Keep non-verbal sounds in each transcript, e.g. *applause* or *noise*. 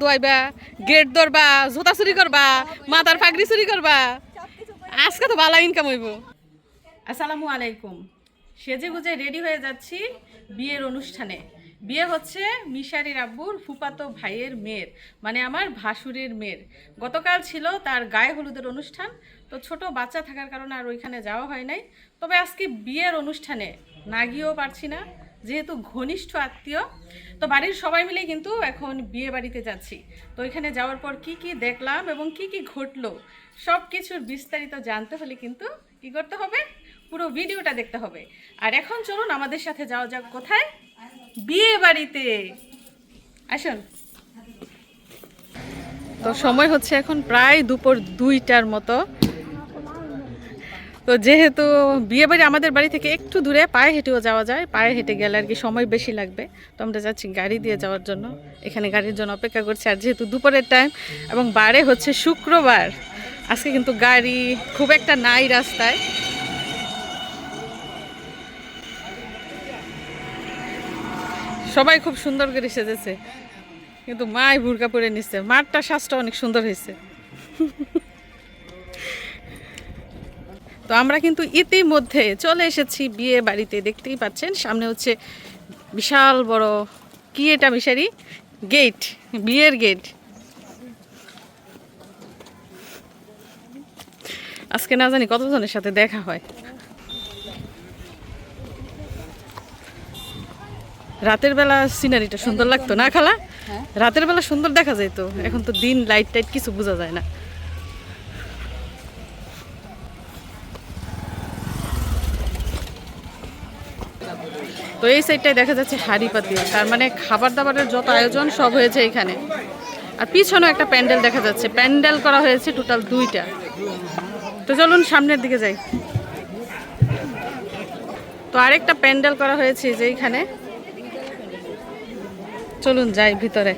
ধোয়াইবা gate ধরবা, জুতা চুরি করবা, মাথার পাগড়ি চুরি করবা। আজকে তো ভালো ইনকাম হইব। আসসালামু আলাইকুম। সেজে গুজে রেডি হয়ে যাচ্ছি বিয়ের অনুষ্ঠানে। বিয়ে হচ্ছে মিশারির আব্বুর ফুপাতো ভাইয়ের মেয়ের মানে আমার ভাসুরের মেয়ের। গতকাল ছিল তার গায়ে হলুদের অনুষ্ঠান, তো ছোট বাচ্চা থাকার কারণে আর ওইখানে যাওয়া হয় নাই। তবে আজকে বিয়ের অনুষ্ঠানে না গিয়েও পারছি না। যেহেতু ঘনিষ্ঠ আত্মীয়, তো বাড়ির সবাই মিলে কিন্তু এখন বিয়ে বাড়িতে যাচ্ছি। তো এখানে যাওয়ার পর কি কি দেখলাম এবং কি কি ঘটলো, সব কিছুর বিস্তারিত জানতে হলে কিন্তু কি করতে হবে? পুরো ভিডিওটা দেখতে হবে। আর এখন চলুন আমাদের সাথে যাওয়া যাক কোথায়? বিয়ে বাড়িতে। আসুন। তো সময় হচ্ছে এখন প্রায় দুপুর দুইটার মতো। তো যেহেতু বিয়ে বাড়ি আমাদের বাড়ি থেকে একটু দূরে, পায়ে হেঁটেও যাওয়া যায়। পায়ে হেঁটে গেলে আর কি সময় বেশি লাগবে। তো আমরা যাচ্ছি গাড়ি দিয়ে যাওয়ার জন্য। এখানে গাড়ির জন্য অপেক্ষা করছি। আর যেহেতু দুপুরের টাইম এবং বারে হচ্ছে শুক্রবার, আজকে কিন্তু গাড়ি খুব একটা নাই রাস্তায়। সবাই খুব সুন্দর করে সেজেছে। কিন্তু মাই ভুরকা পরে নিচ্ছে মারটা শ্বাসটা অনেক সুন্দর হয়েছে। তো আমরা কিন্তু ইতিমধ্যে চলে এসেছি বিয়ে বাড়িতে দেখতেই পাচ্ছেন। সামনে হচ্ছে বিশাল বড় কি এটা মিশারি? গেট বিয়ের গেট। আজকে না জানি কতজনের সাথে দেখা হয়। রাতের বেলা সিনারিটা সুন্দর লাগতো না খালা? রাতের বেলা সুন্দর দেখা যেত এখন তো দিন লাইট টাইট কিছু বোঝা যায় না। তো এই সাইডটায় দেখা যাচ্ছে হাড়ি পাতি। তার মানে খাবার দাবারের যত আয়োজন সব হয়েছে এখানে। আর পিছনেও একটা প্যান্ডেল দেখা যাচ্ছে। প্যান্ডেল করা হয়েছে টোটাল দুইটা। তো চলুন সামনের দিকে যাই। তো আরেকটা প্যান্ডেল করা হয়েছে যে এইখানে। চলুন যাই ভিতরে।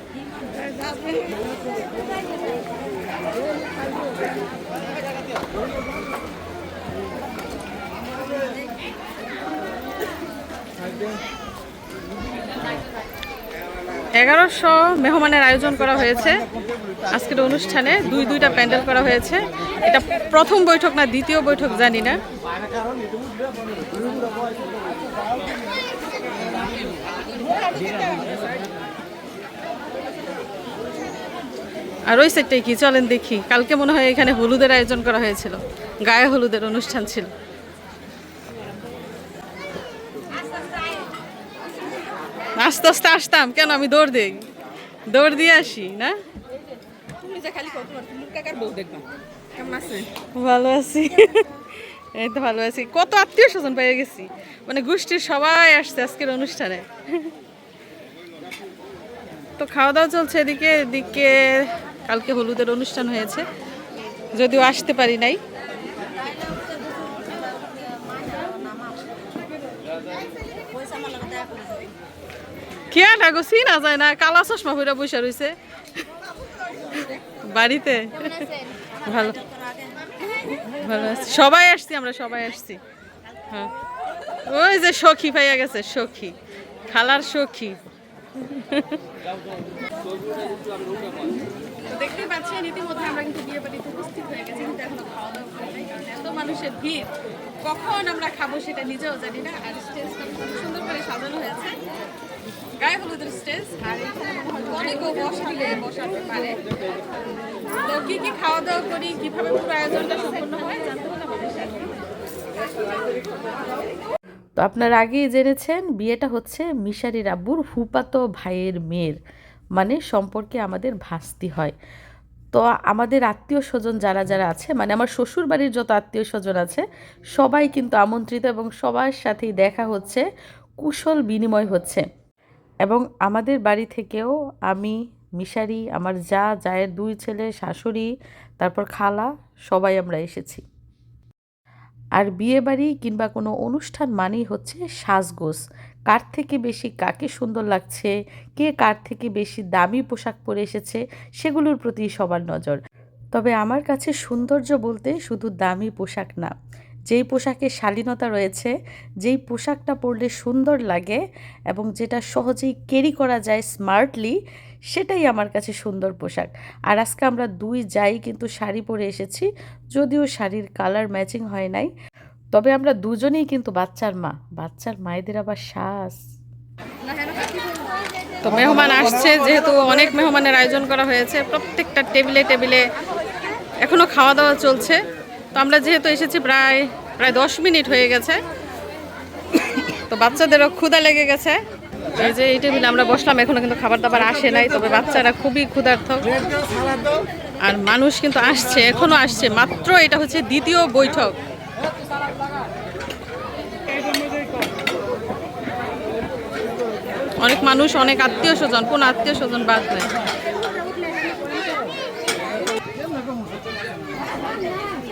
এগারোশো মেহমানের আয়োজন করা হয়েছে। আজকের অনুষ্ঠানে দুই দুইটা প্যান্ডেল করা হয়েছে। এটা প্রথম বৈঠক না, দ্বিতীয় বৈঠক জানি না। আর ওই সাইডটাই কি? চলেন দেখি। কালকে মনে হয় এখানে হলুদের আয়োজন করা হয়েছিল। গায়ে হলুদের অনুষ্ঠান ছিল। আস্তে আস্তে আসতাম। কেন আমি দৌড় দিই? দৌড় দিয়ে আসি, না? ভালো আছি। এই তো ভালো আছি। কত আত্মীয় স্বজন পেয়ে গেছি। মানে গোষ্ঠীর সবাই আসছে আজকের অনুষ্ঠানে। তো খাওয়া দাওয়া চলছে এদিকে। এদিকে কালকে হলুদের অনুষ্ঠান হয়েছে। যদিও আসতে পারি নাই। কে লাগো চিনা যায় না, কালা চশমা পরে বসে রয়েছে বাড়িতে ভালো। ভালো সবাই আসছি আমরা, সবাই আসছি। হ্যাঁ। ওই যে সখী পাইয়া গেছে, সখী। খালার সখী। দেখতে পাচ্ছেন, ইতিমধ্যে করি মানুষের ভিড়। কখন আমরা খাব সেটা নিজেও জানি না, আর সুন্দর করে সাজানো হয়েছে। তো আপনারা আগেই জেনেছেন, বিয়েটা হচ্ছে মিশারি রাব্বুর ফুপাতো ভাইয়ের মেয়ের মানে সম্পর্কে আমাদের ভাস্তি হয়। তো আমাদের আত্মীয় স্বজন যারা যারা আছে মানে আমার শ্বশুর বাড়ির যত আত্মীয় স্বজন আছে, সবাই কিন্তু আমন্ত্রিত এবং সবার সাথেই দেখা হচ্ছে, কুশল বিনিময় হচ্ছে। এবং আমাদের বাড়ি থেকেও আমি, মিশারি, আমার যা, জায়ের দুই ছেলে, শাশুড়ি, তারপর খালা, সবাই আমরা এসেছি। আর বিয়ে বাড়ি কিংবা কোনো অনুষ্ঠান মানেই হচ্ছে সাজগোজ। কার থেকে বেশি কাকে সুন্দর লাগছে, কে কার থেকে বেশি দামি পোশাক পরে এসেছে, সেগুলোর প্রতি সবার নজর। তবে আমার কাছে সৌন্দর্য বলতে শুধু দামি পোশাক না যেই পোশাকে শালীনতা রয়েছে, যেই পোশাকটা পরলে সুন্দর লাগে এবং যেটা সহজেই ক্যারি করা যায় স্মার্টলি, সেটাই আমার কাছে সুন্দর পোশাক। আর আজকে আমরা দুই যাই কিন্তু শাড়ি পরে এসেছি, যদিও শাড়ির কালার ম্যাচিং হয় নাই, তবে আমরা দুজনেই কিন্তু বাচ্চার মা, বাচ্চার মায়েদের আবার শ্বাস তো মেহমান আসছে, যেহেতু অনেক মেহমানের আয়োজন করা হয়েছে, প্রত্যেকটা টেবিলে টেবিলে এখনও খাওয়া দাওয়া চলছে। তো আমরা যেহেতু এসেছি প্রায় প্রায় দশ মিনিট হয়ে গেছে। তো বাচ্চাদেরও ক্ষুধা লেগে গেছে। এই যে এই টেবিলে আমরা বসলাম, এখনও কিন্তু খাবার দাবার আসে নাই, তবে বাচ্চারা খুবই ক্ষুধার্থ আর মানুষ কিন্তু আসছে, এখনও আসছে, মাত্র এটা হচ্ছে দ্বিতীয় বৈঠক। অনেক মানুষ, অনেক আত্মীয় স্বজন, কোন আত্মীয় স্বজন বাদ নেই ওটা তো এটা আমি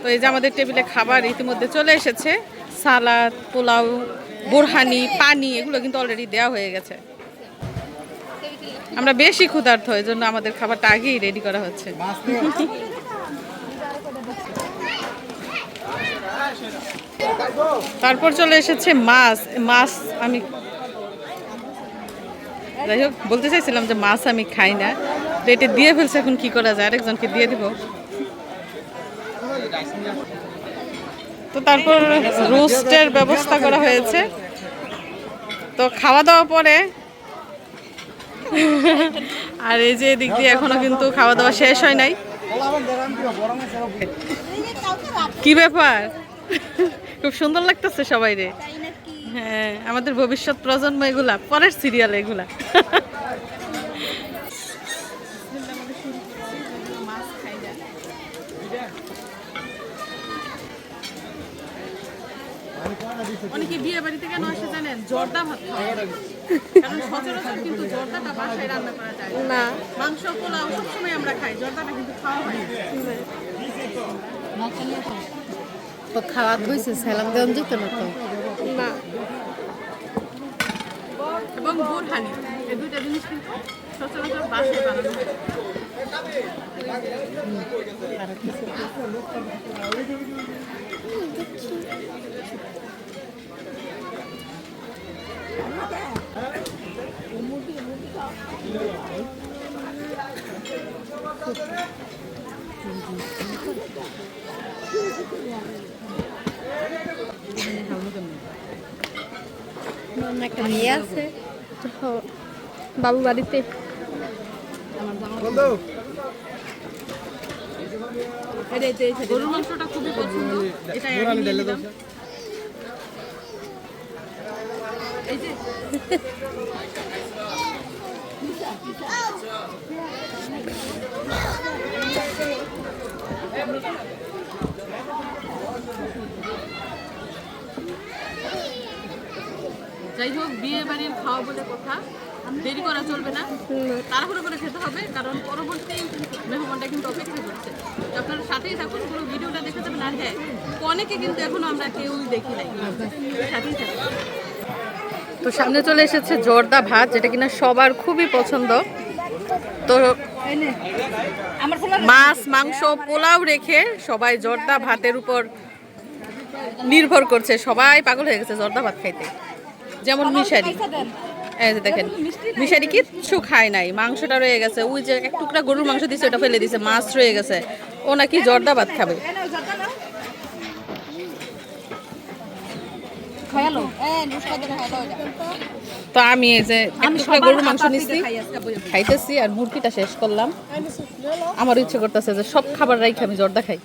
তো এই যে আমাদের টেবিলে খাবার ইতিমধ্যে চলে এসেছে। সালাদ, পোলাও, বোরহানি, পানি, এগুলো কিন্তু অলরেডি দেওয়া হয়ে গেছে। আমরা বেশি ক্ষুধার্ত এই জন্য আমাদের খাবারটা আগেই রেডি করা হচ্ছে। তারপর চলে এসেছে মাছ। মাছ আমি যাই হোক, বলতে চাইছিলাম যে মাছ আমি খাই না। রেটে দিয়ে ফেলছে, এখন কি করা যায়? আরেকজনকে দিয়ে দিব। তো তারপর রোস্টের ব্যবস্থা করা হয়েছে। তো খাওয়া দাওয়া পরে। আর এই যে এদিক দিয়ে এখনও কিন্তু খাওয়া দাওয়া শেষ হয় নাই। কি ব্যাপার? খুব সুন্দর লাগতেছে সবাই রে হ্যাঁ আমাদের ভবিষ্যৎ প্রজন্ম এগুলা, পরের সিরিয়াল এগুলা। অনেকে বিয়ে বাড়িতে কেন আসে জানেন জর্দা ভাত কারণ সচরাচর কিন্তু জর্দাটা বাসায় রান্না করা যায়। না। মাংস পোলাও সবসময় আমরা খাই জর্দাটা কিন্তু খাওয়া হয় তো খাওয়া হয়েছে সালাম দেওয়া যেত না তো? এবং বোরহানি এই দুইটা জিনিস কিন্তু সচরাচর বাসায় বানানো হয়। একটা মেয়ে আছে। বাবু বাড়িতে। গরুর মাংসটা খুবই পছন্দ। এটা আগে নিয়ে নিলাম। এই যে যাই হোক, বিয়ে বাড়ির খাওয়া বলে কথা। দেরি করা চলবে না। তাড়াহুড়ো করে খেতে হবে, কারণ পরবর্তী মেহমানটা কিন্তু অপেক্ষা করছে। আপনারা সাথেই থাকুন, পুরো ভিডিওটা দেখে যাবেন। আর হ্যাঁ অনেকে কিন্তু এখনও আমরা কেউই দেখি নাই। সাথেই থাকুন। তো সামনে চলে এসেছে জর্দা ভাত যেটা কিনা সবার খুবই পছন্দ। তো মাছ মাংস পোলাও রেখে সবাই জর্দা ভাতের উপর নির্ভর করছে। সবাই পাগল হয়ে গেছে জর্দা ভাত খাইতে। যেমন মিশারি। এই যে দেখেন মিশারি কিচ্ছু খায় নাই। মাংসটা রয়ে গেছে। ওই যে এক টুকরা গরুর মাংস দিছে ওটা ফেলে দিছে। মাছ রয়ে গেছে। ও নাকি জর্দা ভাত খাবে খায়ালো হ্যাঁ নুসকা দেন খায়ালো তো আমি এই যে গরুর মাংস নিচ্ছি খাইতেছি আর মুরগিটা শেষ করলাম। আমার ইচ্ছে করতেছে যে সব খাবার রাইখে আমি জর্দা খাই।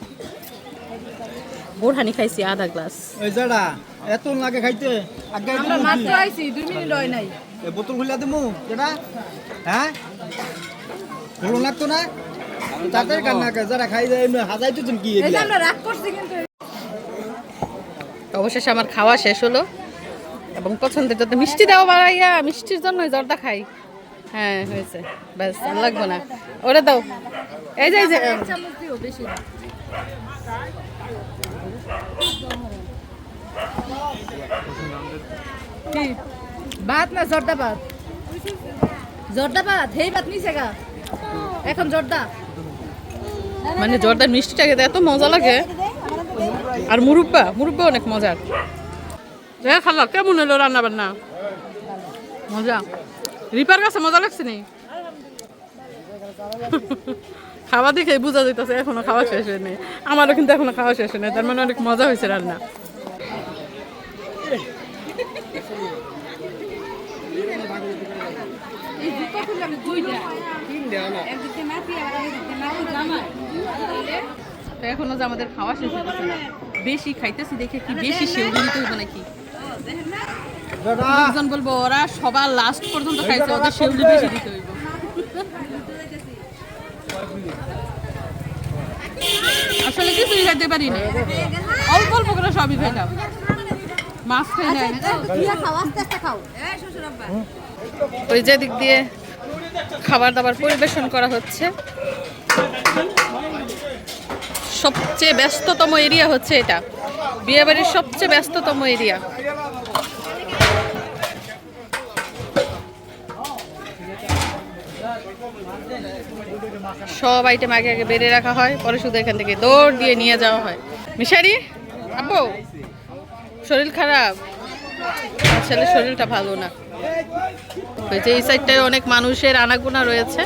বোরহানি খাইছি আধা গ্লাস। ওই জাডা এত লাগে খাইতে? আগে আমরা মাত্র আইছি দুই মিনিট হয় নাই। এ বোতল খুলে দিমু যেটা হ্যাঁ? ভালো লাগতো না? তাদের কান্না যারা খাই যায় হাজাই তো কি এই আমরা রাগ করছি কিন্তু অবশেষে আমার খাওয়া শেষ হলো। এবং পছন্দের যত মিষ্টি দেওয়া বাড়াইয়া মিষ্টির জন্য জর্দা খাই। হ্যাঁ হয়েছে। ব্যাস লাগবো না। ওরে দাও। এই যে এই যে ভাত না জর্দা ভাত? জর্দা ভাত? হেই ভাত নিছে গা। এখন জর্দা। মানে জর্দার মিষ্টিটা খেতে এত মজা লাগে। আর মুরব্বা মুরব্বা অনেক মজার। হ্যাঁ খালা কেমন হলো রান্না বান্না মজা। রিপার কাছে মজা লাগছে নি? খাওয়া দেখে বোঝা যাইতেছে, এখনও খাওয়া শেষ হয়নি। আমারও কিন্তু এখনও খাওয়া শেষ হয়নি, তার মানে অনেক মজা হয়েছে রান্না। তো এখনও যে আমাদের খাওয়া শেষ হতেছে না। বেশি খাইতেছি দেখে কি বেশি সেউ দিতে হইব নাকি? লোকজন বলব ওরা সবার লাস্ট পর্যন্ত খাইছে ওদের সেউলি বেশি দিতে হইব। আসলে কিছুই খাইতে পারি না অল্প অল্প করে সবই খাইলাম। মাছ খাই আস্তে আস্তে খাও। ওই যে দিক দিয়ে খাবার দাবার পরিবেশন করা হচ্ছে। সবচেয়ে ব্যস্ততম এরিয়া হচ্ছে এটা। বিয়েবাড়ির সবচেয়ে ব্যস্ততম এরিয়া। সব আইটেম আগে আগে বেড়ে রাখা হয়, পরে শুধু এখান থেকে দৌড় দিয়ে নিয়ে যাওয়া হয়। মিশারি, আব্বু, শরীর খারাপ? ছেলে শরীরটা ভালো না। যে এই সাইডটায় অনেক মানুষের আনাগোনা রয়েছে।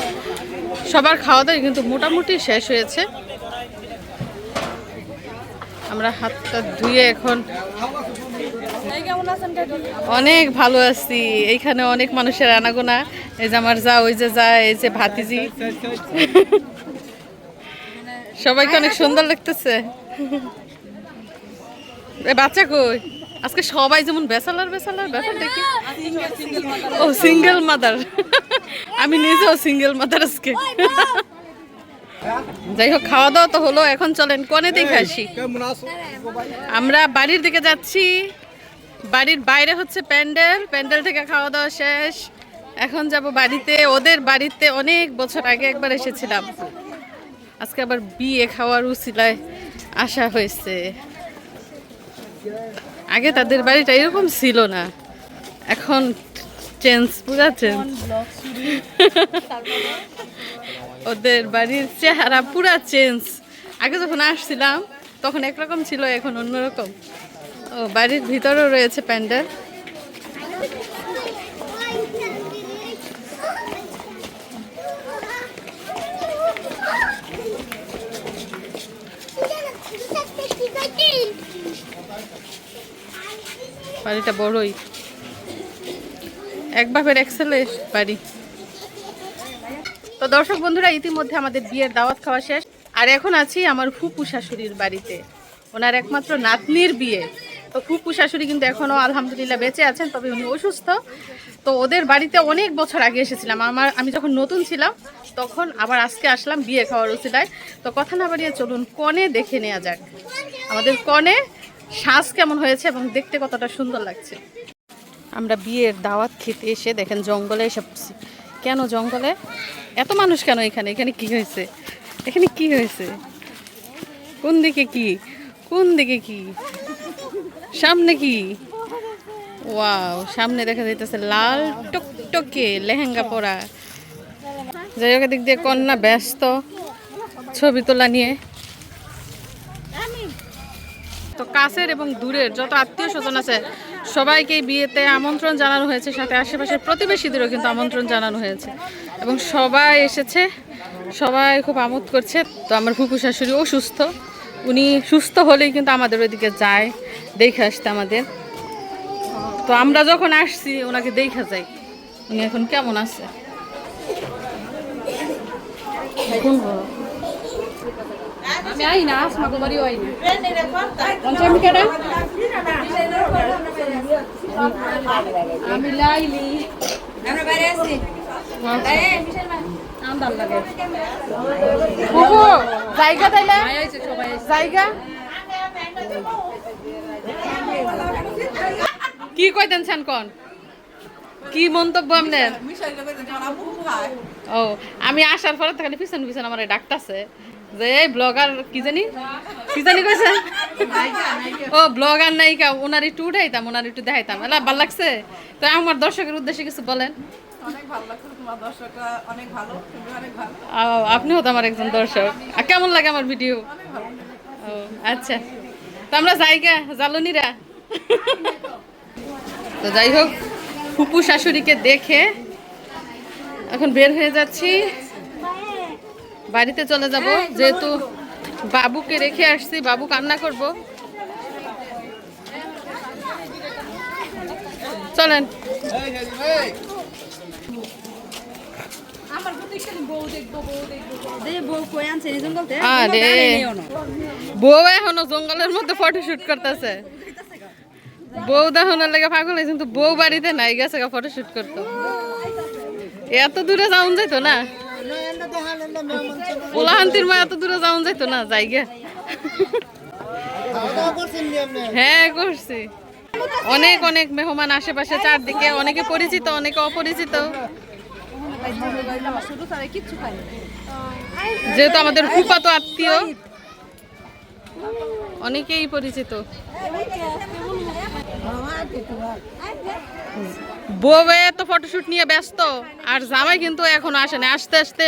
সবার খাওয়া দাওয়া কিন্তু মোটামুটি শেষ হয়েছে। আমরা হাতটা ধুয়ে এখন অনেক ভালো আছি। এইখানে অনেক মানুষের আনাগোনা। এই যে আমার যা ওই যে যা এই যে ভাতিজি। সবাইকে অনেক সুন্দর লাগতেছে। এ বাচ্চা কই? আজকে সবাই যেমন বেসালার বেসালার ব্যাপার দেখি ও সিঙ্গেল মাদার আমি নিজেও সিঙ্গেল মাদার আজকে। যাই হোক খাওয়া দাওয়া তো হলো এখন চলেন কনে দেখে আসি। আমরা বাড়ির দিকে যাচ্ছি। বাড়ির বাইরে হচ্ছে প্যান্ডেল প্যান্ডেল থেকে খাওয়া দাওয়া শেষ। এখন যাব বাড়িতে ওদের বাড়িতে অনেক বছর আগে একবার এসেছিলাম। আজকে আবার বিয়ে খাওয়ার উচিলায় আসা হয়েছে। আগে তাদের বাড়িটা এরকম ছিল না। এখন চেঞ্জ পুরা চেঞ্জ *laughs* ওদের বাড়ির চেহারা পুরা চেঞ্জ আগে যখন আসছিলাম, তখন একরকম ছিল, এখন অন্যরকম। ও, বাড়ির ভিতরেও রয়েছে প্যান্ডেল। বাড়িটা বড়ই। এক বাপের এক ছেলে বাড়ি। তো দর্শক বন্ধুরা, ইতিমধ্যে আমাদের বিয়ের দাওয়াত খাওয়া শেষ। আর এখন আছি আমার ফুপু শাশুড়ির বাড়িতে। ওনার একমাত্র নাতনির বিয়ে। তো ফুপু শাশুড়ি কিন্তু এখনও আলহামদুলিল্লাহ বেঁচে আছেন, তবে উনি অসুস্থ। তো ওদের বাড়িতে অনেক বছর আগে এসেছিলাম। আমার, আমি যখন নতুন ছিলাম, তখন আবার আজকে আসলাম বিয়ে খাওয়ার উচিলায় তো কথা না বাড়িয়ে চলুন, কনে দেখে নেওয়া যাক। আমাদের কনে শ্বাস কেমন হয়েছে এবং দেখতে কতটা সুন্দর লাগছে। আমরা বিয়ের দাওয়াত খেতে এসে দেখেন জঙ্গলে এসে। কেন জঙ্গলে? এত মানুষ কেন এখানে? এখানে কি হয়েছে? এখানে কি হয়েছে? কোন দিকে কি? কোন দিকে কি? সামনে কি? ওয়াও, সামনে দেখা যাইতেছে লাল টকটকে লেহেঙ্গা পরা। যাই হোক দিক দিয়ে কন্যা ব্যস্ত ছবি তোলা নিয়ে। তো কাছের এবং দূরের যত আত্মীয় স্বজন আছে সবাইকে বিয়েতে আমন্ত্রণ জানানো হয়েছে, সাথে আশেপাশের প্রতিবেশীদেরও কিন্তু আমন্ত্রণ জানানো হয়েছে। এবং সবাই এসেছে, সবাই খুব আমোদ করছে। তো আমার ফুপু শাশুড়ি অসুস্থ উনি সুস্থ হলেই কিন্তু আমাদের ওইদিকে যায়, দেখে আসতে আমাদের। তো আমরা যখন আসছি, ওনাকে দেখা যাই। উনি এখন কেমন আছে? ঘর? আমি আই না আসমা কুমারীও আই না। পঞ্চমী আমি লাইলি আমরা বাইরে আছি আন্দার লাগে। ফুপু জায়গা তাইলে জায়গা? কি কইতেন ছান কন? কি মন্তব্য আপনার ও আমি আসার পরে তো খালি পিছন পিছন আমার ডাকতাছে। যে এই ব্লগার কি জানি? কি জানি কইছে ও ব্লগার নায়িকা ওনার একটু উঠাইতাম ওনার একটু দেখাইতাম। এলা ভালো লাগছে? তো আমার দর্শকের উদ্দেশ্যে কিছু বলেন। অনেক ভালো লাগছে তোমার দর্শকরা অনেক ভালো তুমি অনেক ভালো। আও, আপনিও তো আমার একজন দর্শক। আর কেমন লাগে আমার ভিডিও ও আচ্ছা। তো আমরা যাইগা জ্বালনিরা। তো যাই হোক ফুপু শাশুড়িকে দেখে এখন বের হয়ে যাচ্ছি। বাড়িতে চলে যাব যেহেতু বাবুকে রেখে আসছি বাবু কান্না করব। চলেন। বউ এখনও জঙ্গলের মধ্যে করতেছে। বউ দেখানোর লেগে পাগল হয়েছে কিন্তু বউ বাড়িতে নাই গেছে করতো। এত দূরে যাওন যাইতো না? পোলাহান্তির মা এত দূরে যাওন যাইতো না, যাই গে হ্যাঁ করছি। অনেক অনেক মেহমান আশেপাশে, চারদিকে অনেকে পরিচিত, অনেকে অপরিচিত। যেহেতু আমাদের ফুপাতো আত্মীয়, অনেকেই পরিচিত। বউয়ে তো ফটোশুট নিয়ে ব্যস্ত আর জামাই কিন্তু এখনও আসে না। আসতে আসতে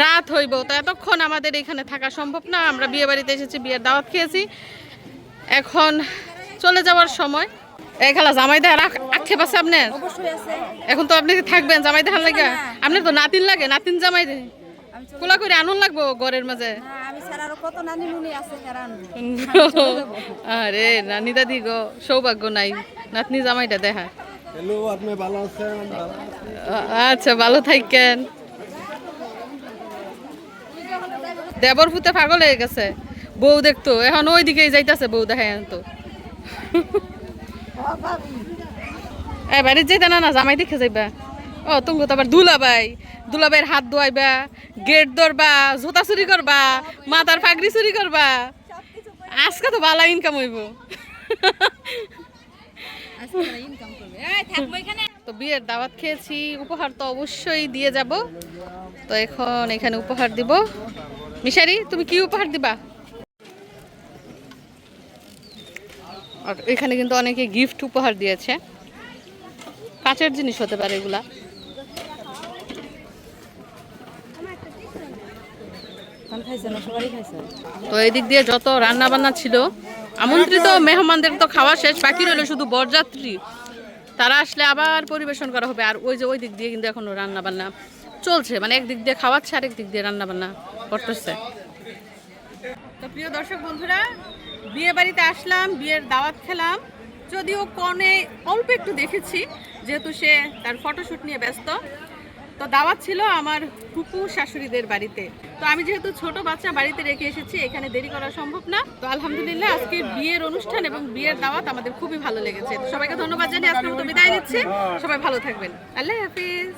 রাত হইব। তো এতক্ষণ আমাদের এখানে থাকা সম্ভব না। আমরা বিয়ে বাড়িতে এসেছি বিয়ের দাওয়াত খেয়েছি। এখন চলে যাওয়ার সময়। এই খেলা জামাই আখ- আক্ষেপ আছে আপনার? এখন তো আপনি থাকবেন জামাই দেখার লাগে আপনার তো নাতিন লাগে নাতিন জামাই কোলা করে আনুন লাগবো ঘরের মাঝে। আরও কত নানি মুনি আছে *laughs* আরে নানি দাদি গো সৌভাগ্য নাই। নাতনি জামাইটা দেখা। হ্যালো আপনি ভালো আছেন? আচ্ছা ভালো থাকেন। দেবর পুতে পাগল হয়ে গেছে। বউ দেখতো এখন ওই দিকেই যাইতাছে বউ দেখায় তো এ বাড়ির যাইতা না না জামাই দেখে যাইবা। ও তুমি তো আবার দুলাবাই দুলাবাইয়ের হাত ধোয়াইবা গেট ধরবা জুতা চুরি করবা মাথার পাগড়ি চুরি করবা। আজকে তো ভালো ইনকাম হইব। তো বিয়ের দাওয়াত খেয়েছি উপহার তো অবশ্যই দিয়ে যাব। তো এখন এখানে উপহার দিব। মিশারি তুমি কি উপহার দিবা? আর এখানে কিন্তু অনেকে গিফট উপহার দিয়েছে। কাঁচের জিনিস হতে পারে এগুলা খাইছে না সবারই খাইছে তো এদিক দিয়ে যত রান্না বান্না ছিল, আমন্ত্রিত মেহমানদের তো খাওয়া শেষ, বাকি রইল শুধু বরযাত্রী। তারা আসলে আবার পরিবেশন করা হবে, আর ওই যে ওই দিক দিয়ে কিন্তু এখনও রান্না বান্না চলছে মানে একদিক দিয়ে খাওয়াচ্ছে, আরেক দিক দিয়ে রান্না বান্না করতেছে। তো প্রিয় দর্শক বন্ধুরা, বিয়ে বাড়িতে আসলাম, বিয়ের দাওয়াত খেলাম। যদিও কনে অল্প একটু দেখেছি, যেহেতু সে তার ফটোশ্যুট নিয়ে ব্যস্ত। তো দাওয়াত ছিল আমার ফুপু শাশুড়িদের বাড়িতে। তো আমি যেহেতু ছোট বাচ্চা, বাড়িতে রেখে এসেছি, এখানে দেরি করা সম্ভব না। তো আলহামদুলিল্লাহ, আজকে বিয়ের অনুষ্ঠান এবং বিয়ের দাওয়াত আমাদের খুবই ভালো লেগেছে। সবাইকে ধন্যবাদ জানিয়ে আজকের মতো বিদায় দিচ্ছি সবাই ভালো থাকবেন। আল্লাহ হাফিজ।